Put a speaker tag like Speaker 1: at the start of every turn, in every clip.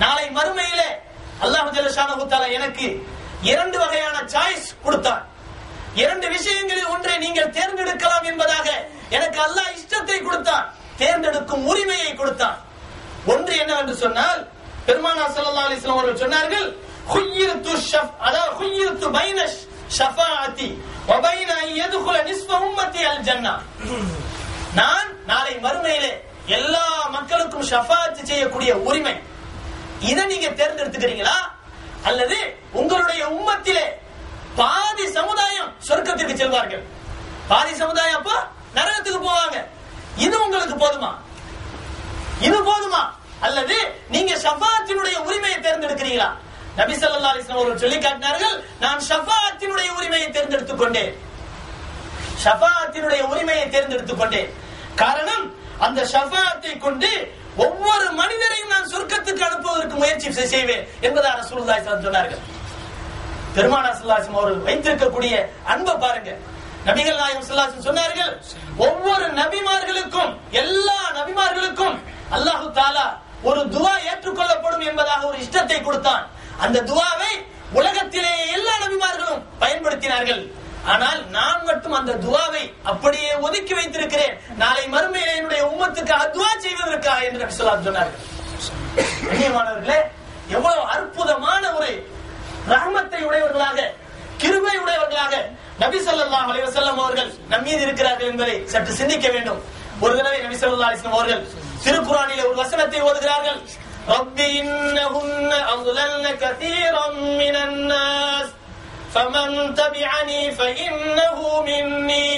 Speaker 1: நாளை மறுமையிலே அல்லாஹு ஜலஷானகுத்தால எனக்கு இரண்டு வகையான சாய்ஸ் கொடுத்தார். இரண்டு விஷயங்களில் ஒன்றை நீங்கள் தேர்ந்தெடுக்கலாம் என்பதாக எனக்கு அல்லாஹ் இஷ்டத்தை கொடுத்தான் தேர்ந்தெடுக்கும் உரிமையை கொடுத்தான் ஒன்று என்னவென்று சொன்னால் பெருமானா சல்லா அலிஸ்லாம் அவர்கள் சொன்னார்கள் ஹுய்யிர்த்து ஷஃப் அதாவது ஹுய்யிர்த்து பைனஷ் ஷஃபாஅத்தி வபைன யதுகுல நிஸ்ஃப உம்மத்தி அல் ஜன்னா. நான் நாளை மறுமையிலே எல்லா மக்களுக்கும் ஷஃபாத்து செய்யக்கூடிய உரிமை இதை நீங்க தேர்ந்தெடுத்துக்கிறீங்களா? அல்லது உங்களுடைய உம்மத்திலே பாதி சமுதாயம் சொர்க்கத்திற்கு செல்வார்கள். பாதி சமுதாயம் அப்போ நரகத்துக்கு போவாங்க. இது உங்களுக்கு போதுமா? இது போதுமா? அல்லது நீங்க ஷஃபாத்தினுடைய உரிமையை தேர்ந்தெடுக்கிறீங்களா? நபி சல்லா அலிஸ்லாம் அவர்கள் சொல்லி காட்டினார்கள் நான் ஷஃபாத்தினுடைய உரிமையை தேர்ந்தெடுத்துக் கொண்டேன். ஷஃபாத்தினுடைய உரிமையை தேர்ந்தெடுத்துக் கொண்டேன். காரணம் அந்த ஷஃபாத்தை கொண்டு ஒவ்வொரு மனிதரையும் நான் சொர்க்கத்துக்கு அனுப்புவதற்கு முயற்சி செய்- செய்வேன் என்பதாக ரசூலுல்லாஹி சொன்னார்கள். பெருமானார் ஸல்லல்லாஹு அவர்கள் வைத்திருக்கக்கூடிய அன்பை பாருங்க. நபிகள் நாயகம் ஸல்லல்லாஹு சொன்னார்கள் ஒவ்வொரு நபிமார்களுக்கும் எல்லா நபிமார்களுக்கும் அல்லாஹு தாலா ஒரு துவா ஏற்றுக்கொள்ளப்படும் என்பதாக ஒரு இஷ்டத்தை கொடுத்தான். அந்த துவாவை உலகத்திலேயே எல்லா நபிமார்களும் பயன்படுத்தினார்கள். ஆனால் நான் மட்டும் அந்த துவாவை அப்படியே ஒதுக்கி வைத்திருக்கிறேன் நாளை மறுமையிலே என்னுடைய உம்மத்துக்காக துவா செய்வதற்காக என்று நபி ஸல்லல்லாஹு அலைஹி வஸல்லம் சொன்னார்கள் கண்ணியமானவர்களே எவ்வளவு அற்புதமான ஒரு ரஹமத்தை உடையவர்களாக கிருபை உடையவர்களாக நபி ஸல்லல்லாஹு அலைஹி வஸல்லம் அவர்கள் நம் மீது இருக்கிறார்கள் என்பதை சற்று சிந்திக்க வேண்டும் ஒரு தடவை நபி ஸல்லல்லாஹு அலைஹி வஸல்லம் அவர்கள் திருக்குறானிலே ஒரு வசனத்தை ஓதுகிறார்கள் رب إنهن أضللن كثيرا من الناس فمن تبعني فإنه مني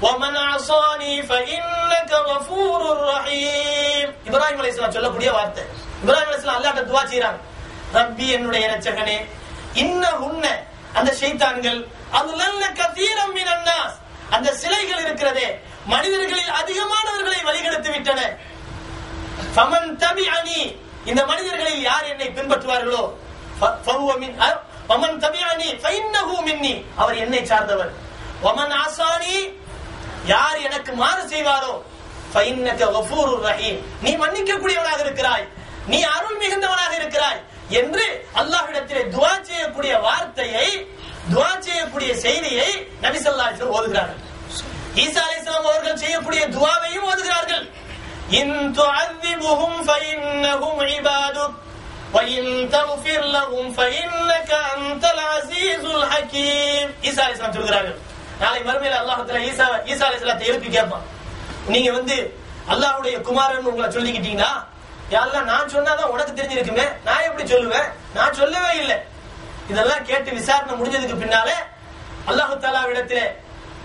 Speaker 1: ومن عصاني فإنك غفور رحيم இப்ராஹிம் அலைஹிஸ்ஸலாம் சொல்லக்கூடிய வார்த்தை இப்ராஹிம் அலைஹிஸ்ஸலாம் அல்லாஹ்ட்ட துஆ செய்றாங்க ரப்பி என்னுடைய இரட்சகனே இன்னஹுன்ன அந்த ஷைத்தான்கள் அதுலல்ல கதீரம் மினன் நாஸ் அந்த சிலைகள் இருக்கிறதே மனிதர்களில் அதிகமானவர்களை வழிகெடுத்து விட்டன ஃபமன் தபிஅனி இந்த மனிதர்களில் யார் என்னை பின்பற்றுவார்களோ ஃப- ஃபஹுவ மின் அ- தபியானி தபிஅனி மின்னி. அவர் என்னை சார்ந்தவர். வமன் ஆசானி யார் எனக்கு மாறு செய்வாரோ? ஃபஇன்னக கஃபூருர் ரஹீம். நீ மன்னிக்கக்கூடியவனாக இருக்கிறாய். நீ அருள் மிகுந்தவனாக இருக்கிறாய் என்று அல்லாஹ்விடத்திலே துஆ செய்யக்கூடிய வார்த்தையை துஆ செய்யக்கூடிய செய்தியை நபி ஸல்லல்லாஹு அலைஹி வஸல்லம் ஓதுகிறார்கள். ஈசா அலைஹிஸ்ஸலாம் அவர்கள் செய்யக்கூடிய துஆவையும் ஓதுகிறார்கள். இன் துஅذிபுஹும் ஃபைன்னஹும் இபாதுக். وإن تغفر لهم فإنك أنت العزيز الحكيم ஈசா அலைஹிஸ்ஸலாம் சொல்கிறார்கள் நாளை மறுமையில அல்லாஹ் தஆலா ஈசா ஈசா அலைஹிஸ்ஸலாத்தை எழுப்பி கேட்பான் நீங்க வந்து அல்லாஹ்வுடைய குமாரன் உங்களை சொல்லிக்கிட்டீங்கன்னா யாரெல்லாம் நான் சொன்னாதான் உனக்கு தெரிஞ்சிருக்குமே நான் எப்படி சொல்லுவேன் நான் சொல்லவே இல்லை இதெல்லாம் கேட்டு விசாரணை முடிஞ்சதுக்கு பின்னாலே அல்லாஹு தாலாவிடத்திலே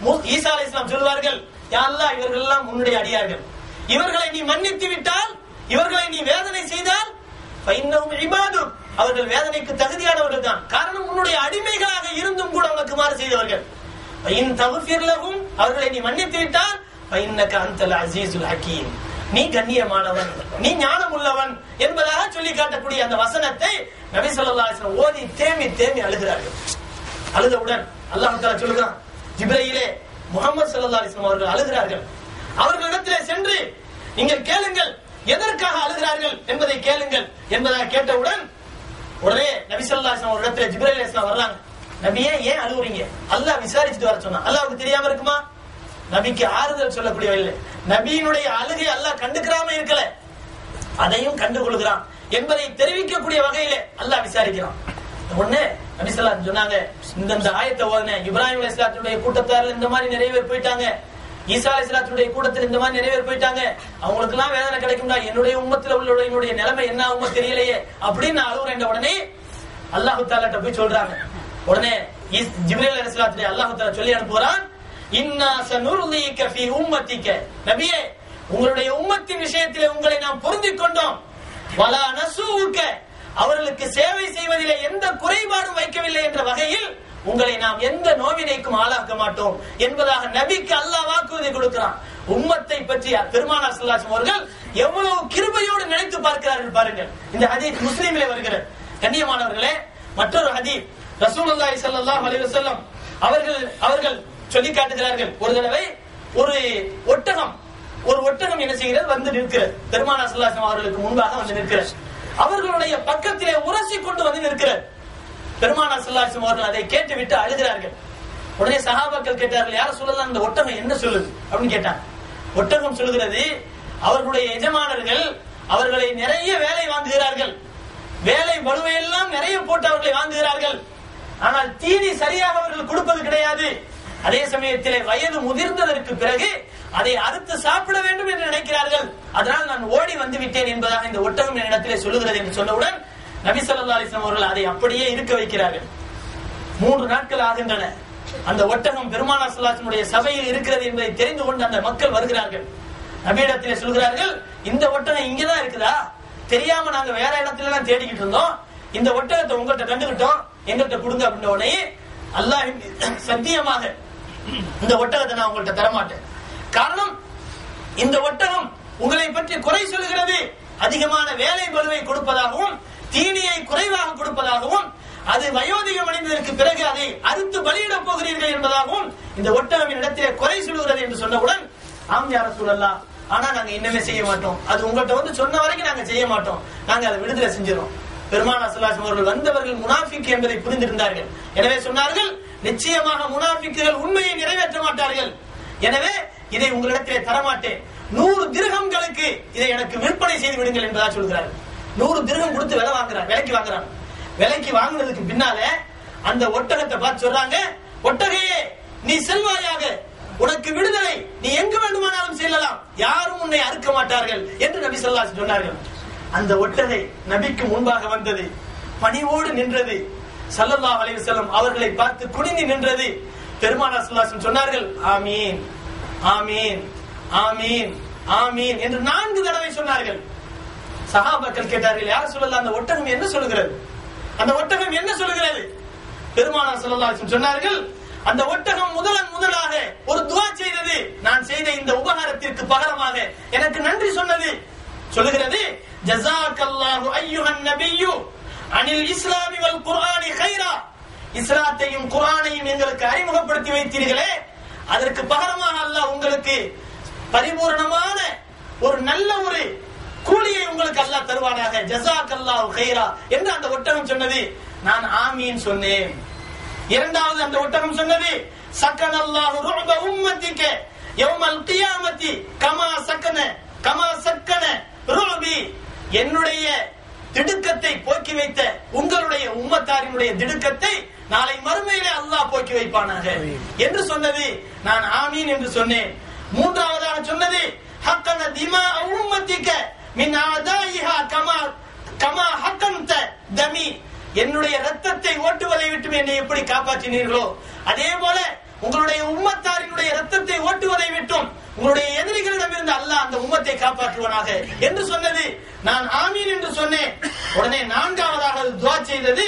Speaker 1: மூ- ஈசா அலை இஸ்லாம் சொல்வார்கள் யா அல்லாஹ் இவர்கள் எல்லாம் உன்னுடைய அடியார்கள் இவர்களை நீ மன்னித்து விட்டால் இவர்களை நீ வேதனை செய்தால் ஃபைன்னஹும் இபாதுக். அவர்கள் வேதனைக்கு தகுதியானவர்கள் தான். காரணம் உன்னுடைய அடிமைகளாக இருந்தும் கூட உனக்கு மாறு செய்தவர்கள். ஃபைன் தகுஃபிர் அவர்களை நீ மன்னித்து விட்டால் ஃபைன்னக அன்தல் அசீசுல் ஹக்கீம் நீ கண்ணியமானவன் நீ ஞானம் உள்ளவன் என்பதாக சொல்லி காட்டக்கூடிய அந்த வசனத்தை நபி ஸல்லல்லாஹு ஓதி தேமி தேமி அழுகிறார்கள். அழுதவுடன் அல்லாஹ் சொல்லுகிறான் ஜிப்ரையிலே முகமது சல்லா அலிஸ்லாம் அவர்கள் அழுகிறார்கள். அவர்களிடத்திலே சென்று நீங்கள் கேளுங்கள் எதற்காக அழுகிறார்கள் என்பதை கேளுங்கள் என்பதாக கேட்டவுடன் உடனே நபி ஒரு இடத்துல ஜிப்ரல் இஸ்லாம் வர்றாங்க. நபியே ஏன் அழுகுறீங்க அல்லா விசாரிச்சுட்டு வர சொன்னான். அல்லாஹ்வுக்கு தெரியாம இருக்குமா? நபிக்கு ஆறுதல் சொல்லக்கூடிய இல்லை நபியினுடைய அழுகை அல்லாஹ் கண்டுக்கிறாம இருக்கல. அதையும் கண்டுகொள்கிறான் என்பதை தெரிவிக்கக்கூடிய வகையிலே அல்லாஹ் விசாரிக்கிறான். ஒண்ணு நபிசல்லா சொன்னாங்க இந்த இந்த ஆயத்தை ஓதுனேன் இப்ராஹிம் அலைஹிஸ்ஸலாத்துடைய கூட்டத்தாரில் இந்த மாதிரி நிறைய பேர் போயிட்டாங்க. ஈசா அலைஹிஸ்ஸலாத்துடைய கூட்டத்தில் இந்த மாதிரி நிறைய பேர் போயிட்டாங்க. அவங்களுக்கு எல்லாம் வேதனை கிடைக்கும்டா. என்னுடைய உம்மத்துல என்னுடைய நிலைமை என்ன ஆகுமோ தெரியலையே அப்படின்னு நான் அழுகுறேன் உடனே அல்லாஹு தாலாட்ட போய் சொல்றாங்க. உடனே ஜிப்ரேல் அலிஸ்லாத்துடைய அல்லாஹு தாலா சொல்லி அனுப்புகிறான் நபியே உங்களுடைய உம்மத்தின் விஷயத்திலே உங்களை நாம் பொருந்திக் கொண்டோம் அவர்களுக்கு சேவை செய்வதில் எந்த குறைபாடும் வைக்கவில்லை என்ற வகையில் உங்களை நாம் எந்த நோவினைக்கும் ஆளாக்க மாட்டோம் என்பதாக நபிக்கு அல்லாஹ் வாக்குறுதி கொடுக்கிறான். உம்மத்தை பற்றி பெருமானார் சல்லாசம் அவர்கள் எவ்வளவு கிருபையோடு நினைத்து பார்க்கிறார்கள் பாருங்கள். இந்த ஹதீஸ் முஸ்லீமிலே வருகிறது. கண்ணியமானவர்களே மற்றொரு ஹதீப் ரசூலுல்லாஹி ஸல்லல்லாஹு அலைஹி வஸல்லம் அவர்கள் அவர்கள் சொல்லி காட்டுகிறார்கள். ஒரு தடவை ஒரு ஒட்டகம் ஒரு ஒட்டகம் என்ன செய்கிறது? வந்து நிற்கிறது. பெருமானா சல்லாசம் அவர்களுக்கு முன்பாக வந்து நிற்கிறது. அவர்களுடைய பக்கத்திலே உரசி கொண்டு வந்து நிற்கிறது. பெருமானா சல்லாசம் அவர்கள் அதை கேட்டுவிட்டு அழுகிறார்கள். உடனே சகாபாக்கள் கேட்டார்கள் யார சொல்லலாம்? அந்த ஒட்டகம் என்ன சொல்லுது? அப்படின்னு கேட்டாங்க. ஒட்டகம் சொல்லுகிறது அவர்களுடைய எஜமானர்கள் அவர்களை நிறைய வேலை வாங்குகிறார்கள். வேலை வலுவையெல்லாம் நிறைய போட்டு அவர்களை வாங்குகிறார்கள். ஆனால் தீனி சரியாக அவர்கள் கொடுப்பது கிடையாது. அதே சமயத்திலே வயது முதிர்ந்ததற்கு பிறகு அதை அறுத்து சாப்பிட வேண்டும் என்று நினைக்கிறார்கள். அதனால் நான் ஓடி வந்து விட்டேன் என்பதாக இந்த ஒட்டகம் என்னிடத்திலே சொல்லுகிறது என்று சொன்னவுடன் நபி ஸல்லல்லாஹு அலிஸ்லாம் அவர்கள் அதை அப்படியே இருக்க வைக்கிறார்கள். மூன்று நாட்கள் ஆகின்றன. அந்த ஒட்டகம் பெருமானா சல்லாசனுடைய சபையில் இருக்கிறது என்பதை தெரிந்து கொண்டு அந்த மக்கள் வருகிறார்கள். நபியிடத்திலே சொல்கிறார்கள் இந்த ஒட்டகம் இங்கதான் இருக்குதா? தெரியாம நாங்க வேற இடத்துல எல்லாம் தேடிக்கிட்டு இருந்தோம். இந்த ஒட்டகத்தை உங்கள்கிட்ட கண்டுகிட்டோம் எங்கள்கிட்ட கொடுங்க அப்படின்ன உடனே அல்லாஹ் சத்தியமாக இந்த ஒட்டகத்தை நான் உங்கள்கிட்ட தரமாட்டேன். காரணம் இந்த ஒட்டகம் உங்களை பற்றி குறை சொல்கிறது அதிகமான வேலை பலுவை கொடுப்பதாகவும் தீனியை குறைவாக கொடுப்பதாகவும் அது வயோதிகம் அடைந்ததற்கு பிறகு அதை அறுத்து பலியிடப் போகிறீர்கள் என்பதாகவும் இந்த ஒட்டகமின் இடத்திலே குறை சொல்லுகிறது என்று சொன்னவுடன் ஆம் யார சூழல்லாம் ஆனா நாங்க இன்னமே செய்ய மாட்டோம். அது உங்கள்கிட்ட வந்து சொன்ன வரைக்கும் நாங்க செய்ய மாட்டோம். நாங்க அதை விடுதலை செஞ்சிடும் பெருமானா சுல்லாசம் அவர்கள் வந்தவர்கள் முனாஃபிக் என்பதை புரிந்திருந்தார்கள். எனவே சொன்னார்கள் நிச்சயமாக முனாஃபிக்குகள் உண்மையை நிறைவேற்ற மாட்டார்கள். எனவே இதை உங்களிடத்திலே தரமாட்டேன். நூறு கிரகங்களுக்கு இதை எனக்கு விற்பனை செய்து விடுங்கள் என்பதா சொல்கிறார்கள். நூறு திருகம் கொடுத்து விலை வாங்குறான் விலைக்கு வாங்குறான். விலைக்கு வாங்குனதுக்கு பின்னால அந்த ஒட்டகத்தை பார்த்து சொல்றாங்க ஒட்டகையே நீ செல்வாயாக உனக்கு விடுதலை நீ எங்கு வேண்டுமானாலும் செல்லலாம். யாரும் உன்னை அறுக்க மாட்டார்கள் என்று நபி சொல்லாஸ் சொன்னார்கள். அந்த ஒட்டகை நபிக்கு முன்பாக வந்தது பணிவோடு நின்றது. சல்லல்லா அலைவு செல்லும் அவர்களை பார்த்து குனிந்து நின்றது. பெருமானா சொல்லாசன் சொன்னார்கள் ஆமீன் ஆமீன் ஆமீன் ஆமீன் என்று நான்கு தடவை சொன்னார்கள். சகாபாக்கள் கேட்டார்கள் யார் சொல்லலாம் அந்த ஒட்டகம் என்ன சொல்லுகிறது? அந்த ஒட்டகம் என்ன சொல்லுகிறது? பெருமானா ஸல்லல்லாஹு சொன்னார்கள் அந்த ஒட்டகம் முதலன் முதலாக ஒரு துவா செய்தது. நான் செய்த இந்த உபகாரத்திற்கு பகரமாக எனக்கு நன்றி சொன்னது. சொல்லுகிறது ஜசாக்கல்லாஹு ஐயுஹன் நபியு அனில் இஸ்லாமி வல் குர்ஆனி கைரா இஸ்லாத்தையும் குர்ஆனையும் எங்களுக்கு அறிமுகப்படுத்தி வைத்தீர்களே அதற்கு பகரமாக அல்லாஹ் உங்களுக்கு பரிபூர்ணமான ஒரு நல்ல ஒரு கூலியை உங்களுக்கு அல்லா தருவானாக. ஜசா அல்லாஹ் ஹைரா என்று அந்த ஒட்டகம் சொன்னது? நான் ஆமீன் சொன்னேன். இரண்டாவது அந்த ஒட்டகம் சொன்னது? சக்கன் அல்லாஹ் ரொம்ப உம்மத்திக்க யௌமல் கியாமத்தி. கமா சக்கன கமா சக்கன ருபி என்னுடைய திடுக்கத்தை போக்கி வைத்த உங்களுடைய உம்மத்தாரினுடைய திடுக்கத்தை நாளை மறுமையிலே அல்லாஹ் போக்கி வைப்பானாக. என்று சொன்னது நான் ஆமீன் என்று சொன்னேன். மூன்றாவதாக சொன்னது ஹக்கன திமா உம்மத்திக்க மின் ஆதாயிஹா கமா கமா ஹக்கந்த தமி. என்னுடைய ரத்தத்தை ஓட்டுவதை விட்டு என்னை எப்படி காப்பாற்றினீர்களோ அதே போல உங்களுடைய உம்மத்தாரினுடைய ரத்தத்தை ஓட்டுவதை விட்டும் உங்களுடைய எதிரிகளிடம் இருந்து அல்லாஹ் அந்த உம்மத்தை காப்பாற்றுவனாக. என்று சொன்னது நான் ஆமீன் என்று சொன்னேன். உடனே நான்காவதாக அது துவா செய்தது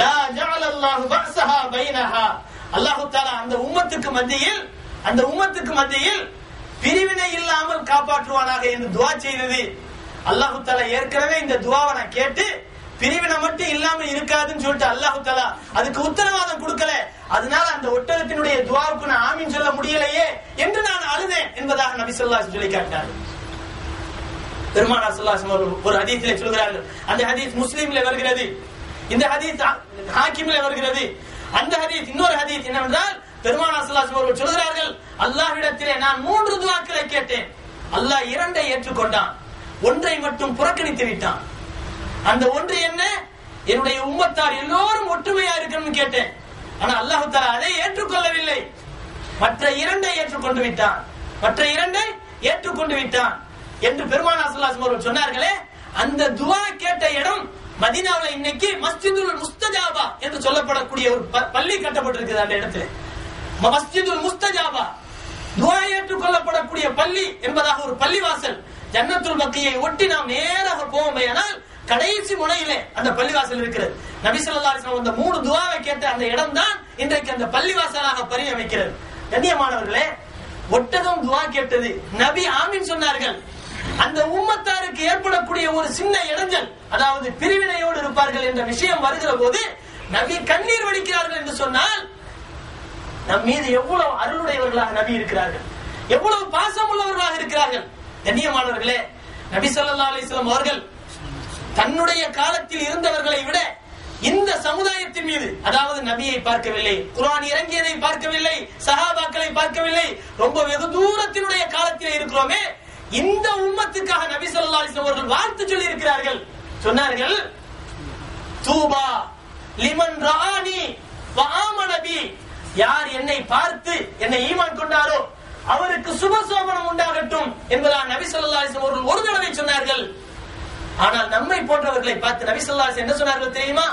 Speaker 1: லா ஜஅல அல்லாஹு பஸஹா பைனஹா. அல்லாஹ் தஆலா அந்த உம்மத்துக்கு மத்தியில் அந்த உம்மத்துக்கு மத்தியில் பிரிவினை இல்லாமல் காப்பாற்றுவானாக என்று துவா செய்தது. அல்லாஹு தலா ஏற்கனவே இந்த துவாவை நான் கேட்டு பிரிவினை மட்டும் இல்லாம இருக்காதுன்னு சொல்லிட்டு அல்லாஹு தலா அதுக்கு உத்தரவாதம் கொடுக்கல. அதனால அந்த ஒட்டகத்தினுடைய துவாவுக்கு நான் ஆமீன் சொல்ல முடியலையே என்று நான் அழுதேன் என்பதாக நபி ஸல்லல்லாஹு சொல்லி காட்டினார்கள் பெருமானா சொல்லாசம் ஒரு ஹதீஸிலே சொல்கிறார்கள். அந்த ஹதீஸ் முஸ்லீம்ல வருகிறது. இந்த ஹதீஸ் ஹாக்கிம்ல வருகிறது. அந்த ஹதீஸ் இன்னொரு ஹதீஸ் என்னவென்றால் பெருமானா சொல்லாசம் அவர்கள் சொல்கிறார்கள் அல்லாஹ்விடத்திலே நான் மூன்று துவாக்களை கேட்டேன். அல்லாஹ் இரண்டை ஏற்றுக்கொண்டான். ஒன்றை மட்டும் புறக்கணித்து விட்டான். அந்த ஒன்று என்ன? என்னுடைய உம்மத்தார் எல்லோரும் ஒற்றுமையா இருக்கணும்னு கேட்டேன். ஆனா அல்லாஹு தாலா அதை ஏற்றுக்கொள்ளவில்லை. மற்ற இரண்டை ஏற்றுக்கொண்டு விட்டான். மற்ற இரண்டை ஏற்றுக்கொண்டு விட்டான். என்று பெருமானா ஸல்லல்லாஹு அவர்கள் சொன்னார்களே அந்த துவா கேட்ட இடம் மதினாவில் இன்னைக்கு மஸ்ஜிதுல் முஸ்தஜாபா என்று சொல்லப்படக்கூடிய ஒரு ப- பள்ளி கட்டப்பட்டிருக்குது அந்த இடத்துல. மஸ்ஜிதுல் முஸ்தஜாபா. துவா ஏற்றுக்கொள்ளப்படக்கூடிய பள்ளி என்பதாக ஒரு பள்ளிவாசல் ஜன்னத்துல் மக்கியை ஒட்டி நாம் நேராக போவோமேயானால் கடைசி முனையிலே அந்த பள்ளிவாசல் இருக்கிறது. நபி அந்த மூணு துவாவை கேட்ட அந்த இடம் தான் இன்றைக்கு அந்த பள்ளிவாசலாக பரிய வைக்கிறது. கண்ணியமானவர்களே ஒட்டகம் துவா கேட்டது. நபி ஆமீன் சொன்னார்கள். அந்த உம்மத்தாருக்கு ஏற்படக்கூடிய ஒரு சின்ன இடைஞ்சல் அதாவது பிரிவினையோடு இருப்பார்கள் என்ற விஷயம் வருகிற போது நபி கண்ணீர் வடிக்கிறார்கள் என்று சொன்னால் நம் மீது எவ்வளவு அருளுடையவர்களாக நபி இருக்கிறார்கள். எவ்வளவு பாசம் உள்ளவர்களாக இருக்கிறார்கள். கண்ணியமானவர்களே நபி ஸல்லல்லாஹு அலைஹி அவர்கள் தன்னுடைய காலத்தில் இருந்தவர்களை விட இந்த சமுதாயத்தின் மீது அதாவது நபியை பார்க்கவில்லை குரான் இறங்கியதை பார்க்கவில்லை சஹாபாக்களை பார்க்கவில்லை ரொம்ப வெகு தூரத்தினுடைய காலத்தில் இருக்கிறோமே இந்த உம்மத்துக்காக நபி சொல்லா அலிஸ்லாம் அவர்கள் வாழ்த்து சொல்லி இருக்கிறார்கள் சொன்னார்கள் தூபா லிமன் ராணி நபி யார் என்னை பார்த்து என்னை ஈமான் கொண்டாரோ அவருக்கு சுபசோபனம் உண்டாகட்டும் என்பதாக நபி ஸல்லல்லாஹு அவர்கள் ஒரு தடவை சொன்னார்கள். ஆனால் நம்மை போன்றவர்களை பார்த்து நபி ஸல்லல்லாஹு என்ன சொன்னார்கள் தெரியுமா?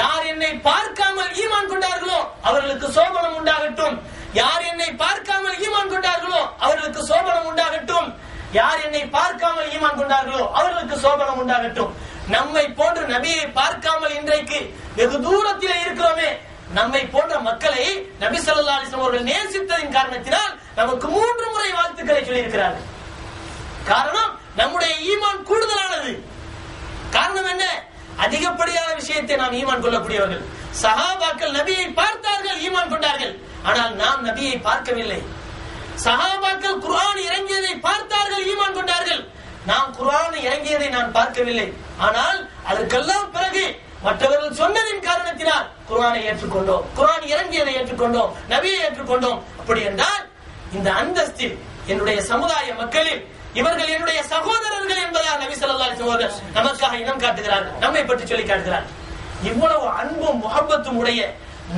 Speaker 1: யார் என்னை பார்க்காமல் ஈமான் கொண்டார்களோ அவர்களுக்கு சோபனம் உண்டாகட்டும். யார் என்னை பார்க்காமல் ஈமான் கொண்டார்களோ அவர்களுக்கு சோபனம் உண்டாகட்டும். யார் என்னை பார்க்காமல் ஈமான் கொண்டார்களோ அவர்களுக்கு சோபனம் உண்டாகட்டும். நம்மை போன்று நபியை பார்க்காமல் இன்றைக்கு வெகு தூரத்திலே இருக்கிறோமே. நம்மை போன்ற மக்களை நபி ஸல்லல்லாஹு அலிஸ்லாம் அவர்கள் நேசித்ததின் காரணத்தினால் நமக்கு மூன்று முறை வாழ்த்துக்களை சொல்லியிருக்கிறார்கள். காரணம் நம்முடைய ஈமான் கூடுதலானது. காரணம் என்ன? அதிகப்படியான விஷயத்தை நாம் ஈமான் கொள்ளக்கூடியவர்கள். சஹாபாக்கள் நபியை பார்த்தார்கள் ஈமான் கொண்டார்கள். ஆனால் நாம் நபியை பார்க்கவில்லை. சஹாபாக்கள் குரான் இறங்கியதை பார்த்தார்கள் ஈமான் கொண்டார்கள். நாம் குரான் இறங்கியதை நான் பார்க்கவில்லை. ஆனால் அதற்கெல்லாம் பிறகு மற்றவர்கள் சொன்னதின் காரணத்தினால் குரானை ஏற்றுக்கொண்டோம். குரான் இறங்கியதை ஏற்றுக்கொண்டோம். நபியை ஏற்றுக்கொண்டோம். அப்படி என்றால் இந்த அந்தஸ்தில் என்னுடைய சமுதாய மக்களில் இவர்கள் என்னுடைய சகோதரர்கள் என்பதாக நபி சொல்லா சகோதரர் நமக்காக இனம் காட்டுகிறார்கள். நம்மை பற்றி சொல்லி காட்டுகிறார் இவ்வளவு அன்பும் முகப்பத்தும் உடைய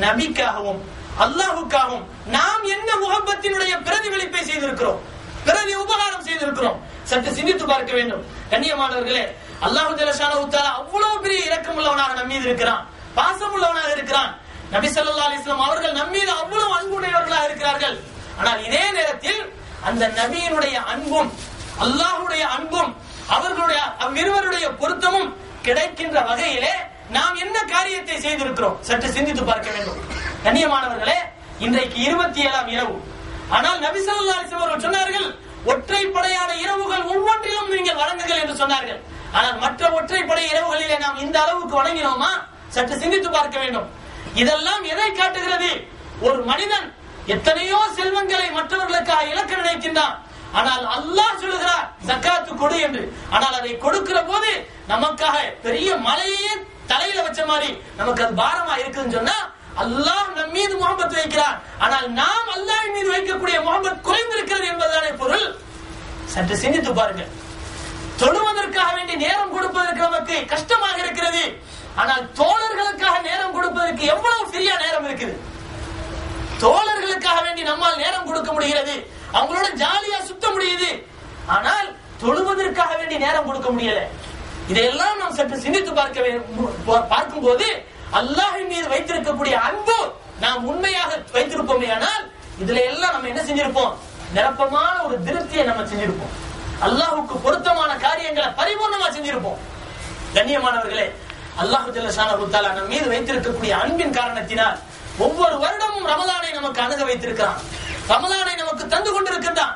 Speaker 1: நபிக்காகவும் அல்லாஹுக்காகவும் நாம் என்ன முகப்பத்தினுடைய பிரதிபலிப்பை செய்திருக்கிறோம்? பிரதி உபகாரம் செய்திருக்கிறோம். சற்று சிந்தித்து பார்க்க வேண்டும். கண்ணியமானவர்களே அல்லாஹு ஜலஷானஹு அவ்வளவு பெரிய இறக்கம் உள்ளவனாக நம் மீது இருக்கிறான். பாசமுள்ளவனாக இருக்கிறான். நபி சல்லா அலிஸ்லாம் அவர்கள் நம்மீது அவ்வளவு அன்புடையவர்களாக இருக்கிறார்கள். ஆனால் இதே நேரத்தில் அந்த நபியினுடைய அன்பும் அல்லாஹுடைய அன்பும் அவர்களுடைய அவ்விருவருடைய பொருத்தமும் கிடைக்கின்ற வகையிலே நாம் என்ன காரியத்தை செய்திருக்கிறோம்? சற்று சிந்தித்து பார்க்க வேண்டும். கண்ணியமானவர்களே இன்றைக்கு இருபத்தி ஏழாம் இரவு. ஆனால் நபிசல்லா ஸல்லல்லாஹு அவர்கள் சொன்னார்கள் ஒற்றைப்படையான இரவுகள் ஒவ்வொன்றிலும் நீங்கள் வழங்குங்கள் என்று சொன்னார்கள். ஆனால் மற்ற ஒற்றை படை இரவுகளிலே நாம் இந்த அளவுக்கு வணங்கினோமா சற்று சிந்தித்து பார்க்க வேண்டும். இதெல்லாம் எதை காட்டுகிறது? ஒரு மனிதன் எத்தனையோ செல்வங்களை மற்றவர்களுக்காக இழக்க நினைக்கின்றான். ஆனால் அல்லாஹ் சொல்லுகிறார் சக்காத்து கொடு என்று. ஆனால் அதை கொடுக்கிற போது நமக்காக பெரிய மலையே தலையில வச்ச மாதிரி நமக்கு அது பாரமா இருக்குதுன்னு சொன்னா அல்லாஹ் நம் மீது முகம்பத் வைக்கிறார். ஆனால் நாம் அல்லாஹ் மீது வைக்கக்கூடிய முகம்பத் குறைந்திருக்கிறது என்பதுதானே பொருள்? சற்று சிந்தித்து பாருங்கள். தொழுவதற்காக வேண்டி நேரம் கொடுப்பதற்கு நமக்கு கஷ்டமாக இருக்கிறது. ஆனால் தோழர்களுக்காக நேரம் கொடுப்பதற்கு எவ்வளவு ஃப்ரீயா நேரம் இருக்குது? தோழர்களுக்காக வேண்டி நம்மால் நேரம் கொடுக்க முடிகிறது. அவங்களோட ஜாலியா சுத்த முடியுது. ஆனால் தொழுவதற்காக வேண்டி நேரம் கொடுக்க முடியல. இதையெல்லாம் நாம் சற்று சிந்தித்து பார்க்க பார்க்கும் போது அல்லாஹின் மீது வைத்திருக்கக்கூடிய அன்பு நாம் உண்மையாக வைத்திருப்போமே ஆனால் இதுல எல்லாம் நம்ம என்ன செஞ்சிருப்போம்? நிரப்பமான ஒரு திருப்தியை நம்ம செஞ்சிருப்போம். அல்லாஹுக்கு பொருத்தமான காரியங்களை பரிபூர்ணமா செஞ்சிருப்போம். கண்ணியமானவர்களே அல்லாஹு ஜல்லஷானஹு நம் மீது வைத்திருக்கக்கூடிய அன்பின் காரணத்தினால் ஒவ்வொரு வருடமும் ரமலானை நமக்கு அணுக வைத்திருக்கிறான். ரமலானை நமக்கு தந்து கொண்டிருக்கின்றான்.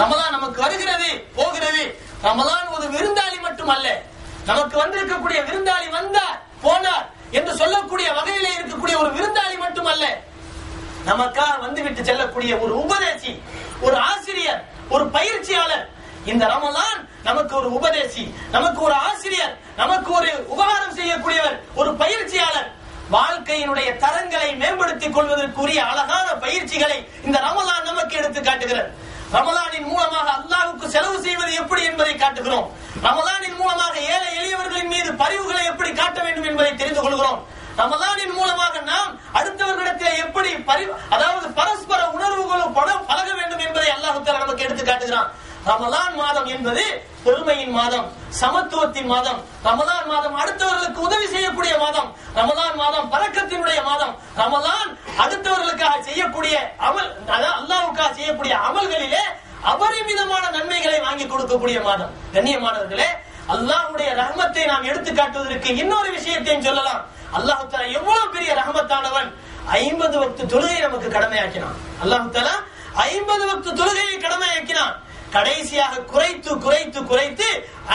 Speaker 1: ரமலான் நமக்கு வருகிறது போகிறது. ரமலான் ஒரு விருந்தாளி மட்டுமல்ல நமக்கு வந்திருக்கக்கூடிய விருந்தாளி வந்தார் போனார் என்று சொல்லக்கூடிய வகையிலே இருக்கக்கூடிய ஒரு விருந்தாளி மட்டுமல்ல நமக்காக வந்துவிட்டு செல்லக்கூடிய ஒரு உபதேசி ஒரு ஆசிரியர் ஒரு பயிற்சியாளர். இந்த ரமலான் நமக்கு ஒரு உபதேசி நமக்கு ஒரு ஆசிரியர் நமக்கு ஒரு உபகார செய்யக்கூடியவர் ஒரு பயிற்சியாளர். வாழ்க்கையினுடைய தரங்களை மேம்படுத்திக் கொள்வதற்குரிய அழகான பயிற்சிகளை இந்த ரமலான் நமக்கு எடுத்து காட்டுகிறது. ரமலானின் மூலமாக அல்லாவுக்கு செலவு செய்வது எப்படி என்பதை காட்டுகிறோம். ரமலானின் மூலமாக ஏழை எளியவர்களின் மீது பரிவுகளை எப்படி காட்ட வேண்டும் என்பதை தெரிந்து கொள்கிறோம். ரமலானின் மூலமாக நாம் அடுத்தவர்களிடத்தில் எப்படி அதாவது பரஸ்பர உணர்வுகளும் பட- பழக வேண்டும் என்பதை அல்லாஹு நமக்கு எடுத்து காட்டுகிறான். ரமலான் மாதம் என்பது பொறுமையின் மாதம் சமத்துவத்தின் மாதம். ரமலான் மாதம் அடுத்தவர்களுக்கு உதவி செய்யக்கூடிய மாதம். ரமலான் மாதம் பழக்கத்தினுடைய மாதம். ரமலான் அடுத்தவர்களுக்காக செய்யக்கூடிய அமல் அதாவது அல்லாஹ்வுக்காக செய்யக்கூடிய அமல்களிலே அபரிமிதமான நன்மைகளை வாங்கி கொடுக்கக்கூடிய மாதம். கண்ணியமானவர்களே அல்லாஹ்வுடைய ரஹமத்தை நாம் எடுத்து காட்டுவதற்கு இன்னொரு விஷயத்தையும் சொல்லலாம். அல்லாஹு தலா எவ்வளவு பெரிய ரஹமத்தானவன். ஐம்பது வக்து தொழுகை நமக்கு கடமையாக்கினான். அல்லாஹு தலா ஐம்பது வக்து தொழுகையை கடமையாக்கினான். கடைசியாக குறைத்து குறைத்து குறைத்து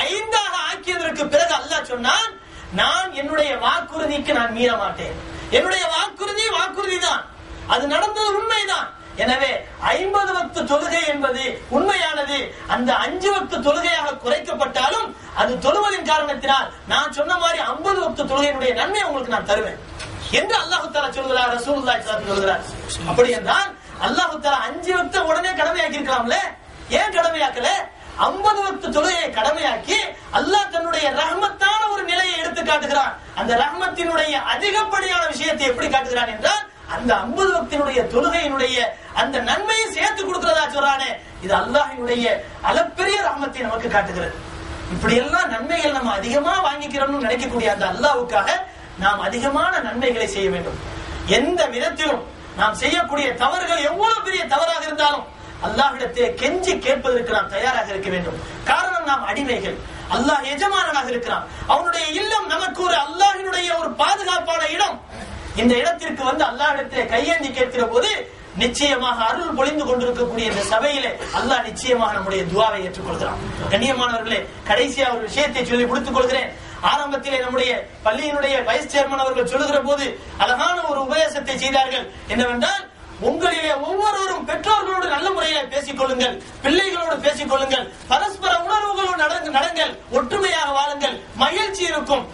Speaker 1: ஐந்தாக ஆக்கியதற்கு பிறகு அல்லாஹ் சொன்னான் நான் என்னுடைய வாக்குறுதிக்கு நான் மீற மாட்டேன் என்னுடைய வாக்குறுதி வாக்குறுதி தான் அது நடந்தது உண்மைதான். எனவே ஐம்பது வக்து தொழுகை என்பது உண்மையானது. அந்த அஞ்சு வக்து தொழுகையாக குறைக்கப்பட்டாலும் அது தொழுவதின் காரணத்தினால் நான் சொன்ன மாதிரி ஐம்பது வக்து தொழுகையினுடைய நன்மை உங்களுக்கு நான் தருவேன். என்று அல்லாஹு தாலா சொல்கிறார் ரசூல் சொல்கிறார். அப்படி என்றால் அல்லாஹு தாலா அஞ்சு வக்த உடனே கடமையாக்கி இருக்கலாம்ல ஏன் கடமையாக்கல? ஐம்பது வக்து தொழுகையை கடமையாக்கி அல்லாஹ் தன்னுடைய ரஹமத்தான ஒரு நிலையை எடுத்து காட்டுகிறான். அந்த ரஹமத்தினுடைய அதிகப்படியான விஷயத்தை எப்படி காட்டுகிறான் என்றால் அந்த ஐம்பது வக்தினுடைய தொழுகையினுடைய அந்த நன்மையை சேர்த்து கொடுக்கிறதா சொல்றானே. இது அல்லாஹினுடைய அளப்பெரிய ரஹமத்தை நமக்கு காட்டுகிறது. இப்படி எல்லாம் நன்மைகள் நம்ம அதிகமா வாங்கிக்கிறோம்னு நினைக்கக்கூடிய அந்த அல்லாவுக்காக நாம் அதிகமான நன்மைகளை செய்ய வேண்டும். எந்த விதத்திலும் நாம் செய்யக்கூடிய தவறுகள் எவ்வளவு பெரிய தவறாக இருந்தாலும் அல்லாஹிடத்தை கெஞ்சி கேட்பதற்கு நாம் தயாராக இருக்க வேண்டும். காரணம் நாம் அடிமைகள். அல்லாஹ் எஜமானனாக இருக்கிறான். அவனுடைய இல்லம் நமக்கு ஒரு அல்லாஹினுடைய ஒரு பாதுகாப்பான இடம். இந்த இடத்திற்கு வந்து அல்லாஹிடத்திலே கையேந்தி கேட்கிற போது நிச்சயமாக அருள் பொழிந்து கொண்டிருக்கக்கூடிய இந்த சபையிலே அல்லாஹ் நிச்சயமாக நம்முடைய துவாவை ஏற்றுக்கொள்கிறான். கண்ணியமானவர்களே கடைசியா ஒரு விஷயத்தை சொல்லி முடித்துக் கொள்கிறேன். ஆரம்பத்திலே நம்முடைய பள்ளியினுடைய வைஸ் சேர்மன் அவர்கள் சொல்லுகிற போது அழகான ஒரு உபதேசத்தை செய்தார்கள். என்னவென்றால் உங்களிலே ஒவ்வொருவரும் பெற்றோர்களோடு நல்ல முறையில பேசிக் கொள்ளுங்கள் பிள்ளைகளோடு பேசிக் கொள்ளுங்கள் பரஸ்பர உணர்வுகளோடு நடங்கள் ஒற்றுமையாக வாழுங்கள் மகிழ்ச்சி இருக்கும்